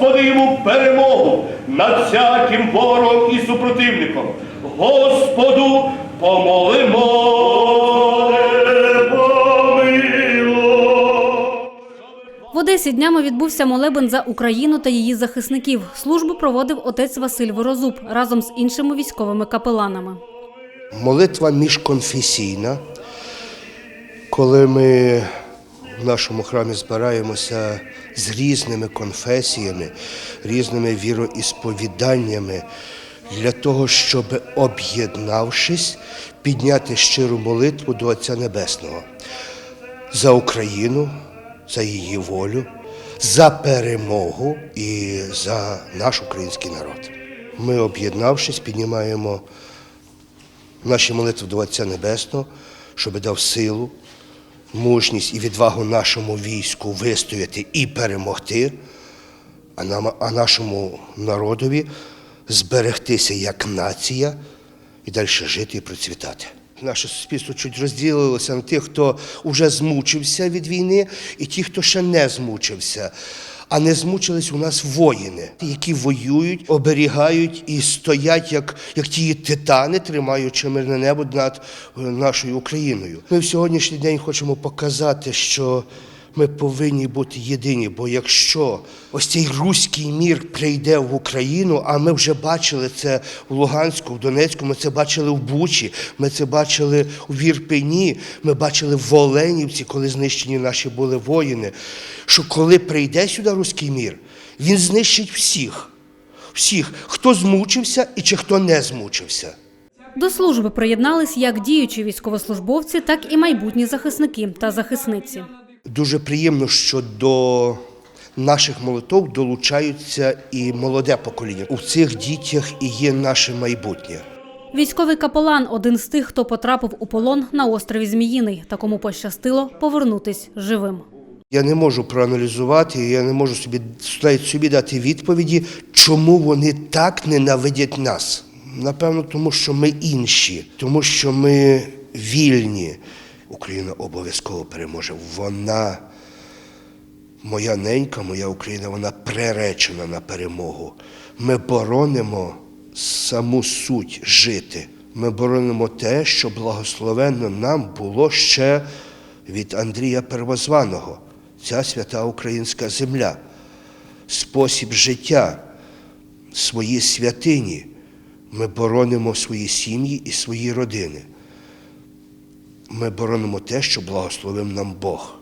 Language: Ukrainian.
Господи йому перемогу над всяким ворогом і супротивником. Господу помолимо. В Одесі днями відбувся молебен за Україну та її захисників. Службу проводив отець Василь Ворозуб разом з іншими військовими капеланами. Молитва міжконфесійна, коли ми в нашому храмі збираємося з різними конфесіями, різними віроісповіданнями для того, щоб, об'єднавшись, підняти щиру молитву до Отця Небесного за Україну, за її волю, за перемогу і за наш український народ. Ми, об'єднавшись, піднімаємо наші молитви до Отця Небесного, щоб дав силу, мужність і відвагу нашому війську вистояти і перемогти, а, нам, а нашому народові зберегтися як нація і далі жити і процвітати. Наше суспільство чуть розділилося на тих, хто вже змучився від війни, і ті, хто ще не змучився. А не змучились у нас воїни, які воюють, оберігають і стоять, як, як ті титани, тримаючи мирне небо над е, нашою Україною. Ми в сьогоднішній день хочемо показати, що ми повинні бути єдині, бо якщо ось цей руський мір прийде в Україну, а ми вже бачили це в Луганську, в Донецьку, ми це бачили в Бучі, ми це бачили у Вірпені, ми бачили в Оленівці, коли знищені наші були воїни. Що коли прийде сюди руський мір, він знищить всіх, всіх, хто змучився і чи хто не змучився. До служби приєднались як діючі військовослужбовці, так і майбутні захисники та захисниці. Дуже приємно, що до наших молитов долучаються і молоде покоління. У цих дітях і є наше майбутнє. Військовий капелан один з тих, хто потрапив у полон на острові Зміїний. Такому пощастило повернутись живим. Я не можу проаналізувати, я не можу собі навіть собі дати відповіді, чому вони так ненавидять нас. Напевно, тому що ми інші, тому що ми вільні. Україна обов'язково переможе. Вона, моя ненька, моя Україна, вона приречена на перемогу. Ми боронимо саму суть жити. Ми боронимо те, що благословенно нам було ще від Андрія Первозваного, ця свята українська земля, спосіб життя, свої святині. Ми боронимо свої сім'ї і свої родини. Ми боронимо те, що благословив нам Бог.